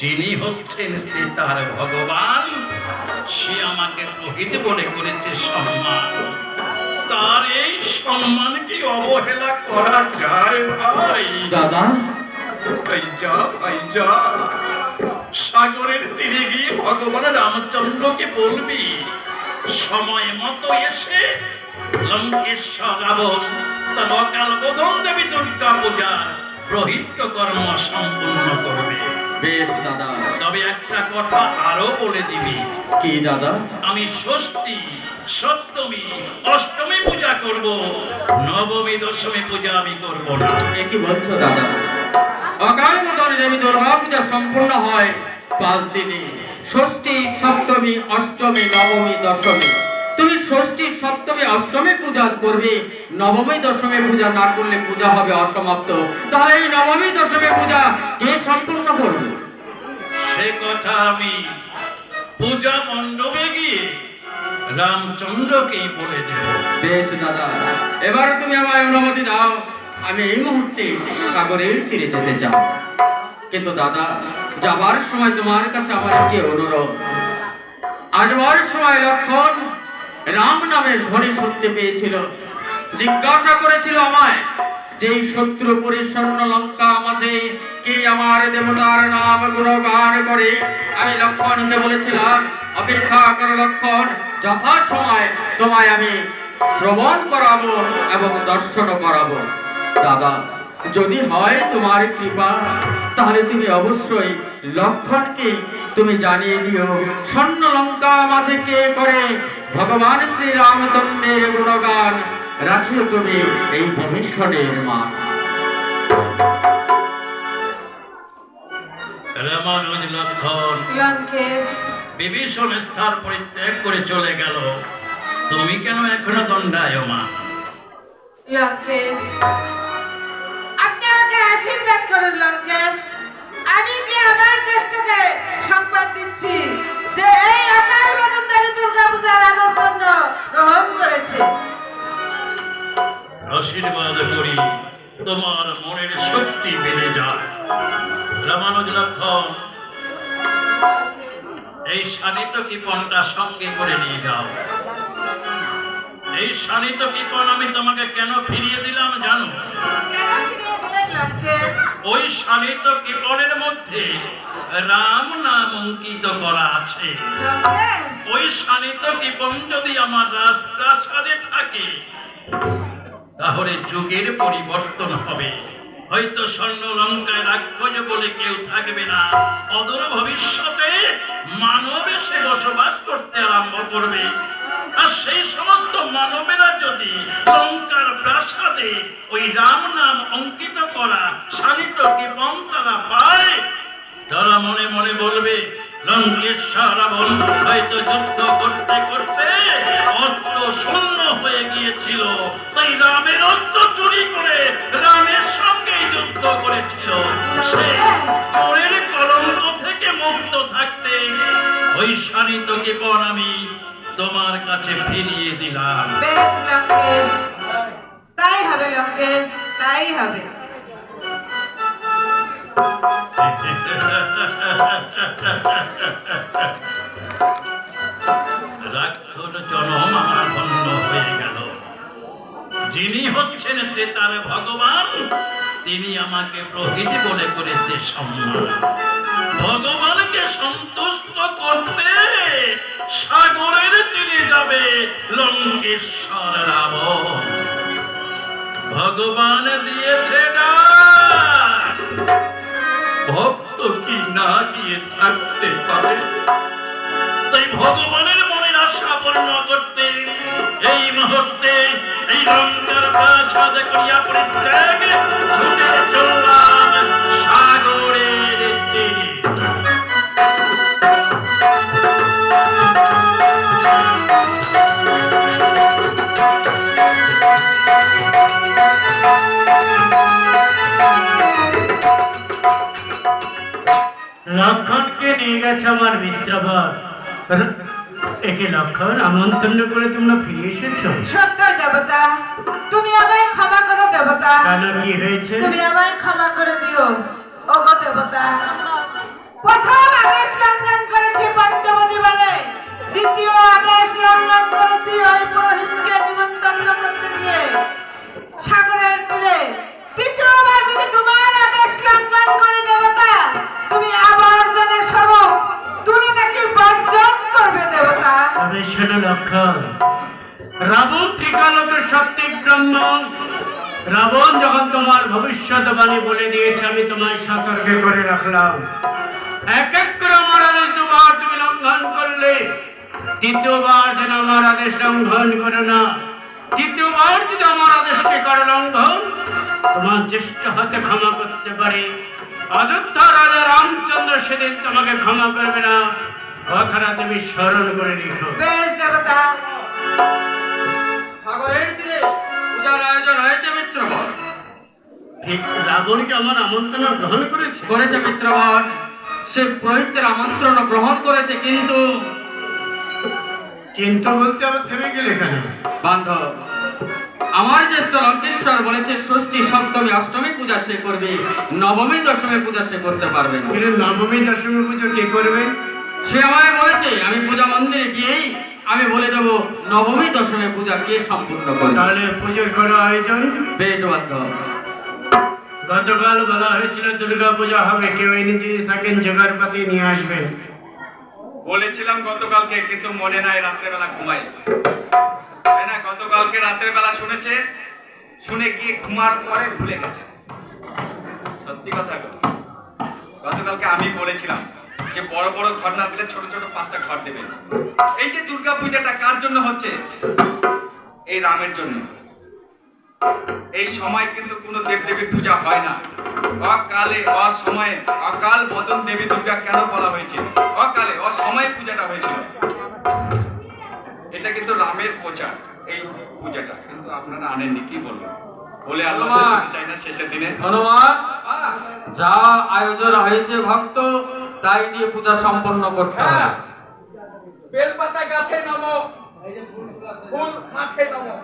যিনি হচ্ছেন তার ভগবান সে আমাকে রোহিত বলে করেছে এই সম্মান কি অবহেলা করা যায় ভাই। দাদা? সাগরের তীরে গিয়ে ভগবান রামচন্দ্রকে বলবি সময় মতো এসে লঙ্কেশ্বর রাবণ অকাল বোধন দেবী দুর্গা পূজার রহিত কর্ম সম্পূর্ণ করবে। বেশ দাদা। তবে একটা কথা আরও বলে দিবি। কি দাদা? আমি ষষ্ঠী সপ্তমী অষ্টমী পূজা করব। নবমী দশমী পূজা আমি করব না। এ কি বলছো দাদা? অকাল মতন দেবী দুর্গা পূজা সম্পূর্ণ হয় পাঁচ দিনে ষষ্ঠী সপ্তমী অষ্টমী নবমী দশমী। তুমি ষষ্ঠী সপ্তমী অষ্টমী পূজা করবে। নবমী দশমী পূজা না করলে পূজা হবে অসমাপ্ত। তাহলে এই নবমী দশমী পূজা কে সম্পূর্ণ করবে? সে কথা আমি পূজা মণ্ডপে গিয়ে রামচন্দ্রকেই বলে দেব। বেশ দাদা, এবার তুমি আমায় অনুমতি দাও। আমি এই মুহূর্তে সাগরের তীরে যেতে চাই। কিন্তু দাদা, যাবার সময় তোমার কাছে আমার একটি অনুরোধ। আসবার সময় লক্ষণ রাম নামের ধ্বনি শুনতে পেয়েছিল। জিজ্ঞাসা করেছিল আমায় যে শত্রু পরিচ্ছন্ন লঙ্কা মাঝে কি আমার দেবতার নাম গুণগান করে। আমি লক্ষণকে বলেছিলাম, অপেক্ষা লক্ষণ যথা সময় তোমায় আমি শ্রবণ করাবো এবং দর্শন করাবো। দাদা যদি হয় তোমার কৃপা তাহলে তুমি অবশ্যই লক্ষণকে তুমি জানিয়ে দিও। স্বর্ণ লঙ্কা মাঝে কে করে? ভগবান শ্রী রামচন্দ্রের গুণগান রাখিও তুমি এই ভবিষ্যতের মা। রামানুজ লক্ষণ। লঙ্কেশ। বিভীষণ স্থান পরিত্যাগ করে চলে গেল। তুমি কেন এখনও দণ্ডায়মা লঙ্কেশ আপনি আমাকে আশীর্বাদ করুন লঙ্কেশ। আমি কি আমার জ্যেষ্ঠকে সংবাদ দিচ্ছি যে এই আকার মতন দুর্গা পূজার আমন্ত্রণ গ্রহণ করেছে? আশীর্বাদ করি তোমার মনের শক্তি বেড়ে যায়। রামানুজ লক্ষণ এই শানিত কৃপণটা সঙ্গে করে নিয়ে যাও। এই শানিত কৃপণ আমি তোমাকে কেন ফিরিয়ে দিলাম জানো? ওই শানিত কৃপণের মধ্যে রাম নাম অঙ্কিত করা আছে। ওই শানিত কৃপণ যদি আমার রাজপ্রাসাদে থাকে, তাহলে যুগের পরিবর্তন হবে। হয়তো স্বর্ণ লঙ্কায় রাক্ষস বলে কেউ থাকবে না। অদূর ভবিষ্যতে মানব এসে বসবাস করতে আরম্ভ করবে। আর সেই সমস্ত মানবেরা যদি লঙ্কার প্রাসাদে ওই রাম নাম অঙ্কিত করা শানিত কৃপণ তারা পায়, তারা মনে মনে বলবে লঙ্কেশ্বর রাবণ হয়তো যুদ্ধ করতে করতে অস্ত্র শূন্য হয়ে গিয়েছিল। তাই রামের অস্ত্র চুরি করে রামের যুদ্ধ করেছিল। সে চোরের কলঙ্ক থেকে মুক্ত থাকতে ওই শানিত জীবন আমি তোমার কাছে ফিরিয়ে দিলাম। বেশ লঙ্কেশ। তাই হবে লঙ্কেশ তাই হবে। রাক্ষস জনম আমার ধন্য হয়ে গেল। যিনি হচ্ছেন তার ভগবান তিনি আমাকে প্রকৃতি বলে করেছে সম্মান। ভগবানকে সন্তুষ্ট করতে সাগরের তীরে যাবে লঙ্কেশ্বর রাবণ। ভগবান দিয়েছে ডাক। ভক্ত কি না গিয়ে থাকতে পারে? তাই ভগবানের মনের আশা পূর্ণ করতে এই মুহূর্তে এই লঙ্কার প্রাসাদ করিয়া পরিত্যাগ লক্ষণকে নিয়ে গেছে আমার মিত্রবর। একে লক্ষণ আমন্ত্রণ করে তোমরা ফিরে এসেছ। সত্যই দেবতা তুমি আমায় ক্ষমা করো দেবতা। কেন কি হয়েছে? তুমি আমায় ক্ষমা করে দিও। ওগো দেবতা প্রথম আদেশ লঙ্ঘন করেছি পঞ্চমী বনে দ্বিতীয় আদেশ লঙ্ঘন করেছি ওই পুরোহিতকে নিমন্ত্রণ করতে গিয়ে। সাগরের তীরে তৃতীয়বার যদি তোমার আদেশ লঙ্ঘন রাবণ যখন তোমার ভবিষ্যৎবাণী বলে দিয়েছে, আমি তোমায় সতর্ক করে রাখলাম। এক এক করে আমার তুমি লঙ্ঘন করলে তৃতীয়বার যেন আমার আদেশ লঙ্ঘন করো না। তৃতীয়বার যদি আমার আদেশকে করো লঙ্ঘন, তোমার জ্যেষ্ঠ হাতে ক্ষমা করতে পারে। অযোধ্যা রাজা রামচন্দ্র সেদিন তোমাকে ক্ষমা করবে না। কথাটা তুমি স্মরণ করে রেখো। বেশ দেবতা। সাগরের তীরে পূজার আয়োজন হয়েছে মিত্রবর। ঠিক রাবণকে আমার আমন্ত্রণ গ্রহণ করেছে? করেছে মিত্রবর। সে পুরোহিতের আমন্ত্রণ গ্রহণ করেছে কিন্তু কিন্তু বলতে আবার থেমে গেলে কেন? বান্ধব আমার জ্যেষ্ঠ লঙ্কেশ্বর বলেছে ষষ্ঠী সপ্তমী অষ্টমী পূজা সে করবে নবমী দশমী পূজা সে করতে পারবে না। নবমী দশমী পুজো কে করবে? সে আমায় বলেছে আমি পূজা মন্দিরে গিয়েই আমি বলে দেব নবমী দশমী পূজা কে সম্পূর্ণ করবে? তাহলে পুজোর করো আয়োজন বেশ বান্ধব গতকাল বলা হয়েছিল দুর্গা পূজা হবে কেউ এনে যদি থাকেন জোগাড় পাতি নিয়ে আসবেন বলেছিলাম গতকালকে কিন্তু মনে নাই রাত্রেবেলা ঘুমাই। তাই না? গতকালকে রাতের বেলা শুনেছে শুনে গিয়ে ঘুমার পরে ভুলে গেছে। সত্যি কথা গতকালকে আমি বলেছিলাম। যে বড় বড় ঘর না দিলে ছোট ছোট পাঁচটা ঘর দেবে। এই যে দুর্গা পূজাটা কার জন্য হচ্ছে? এই রামের জন্য। এই সময় কিন্তু কোনো দেবদেবীর পূজা হয় না। অকালে অসময়ে অকাল বদন দেবী দুর্গা কেন বলা হয়েছে? অকালে অসময়ে পূজাটা হয়েছিল। এটা কিন্তু রামের প্রচার এই পূজাটা। কিন্তু আপনারা আনেননি কি বলব? বলে আল্লাহ চাই না শেষের দিনে। হনুমান! যা আয়োজন হয়েছে ভক্ত তাই দিয়ে পূজা সম্পন্ন করতে হবে। বেলপাতা গাছে নামো ফুল মাঠে নামো।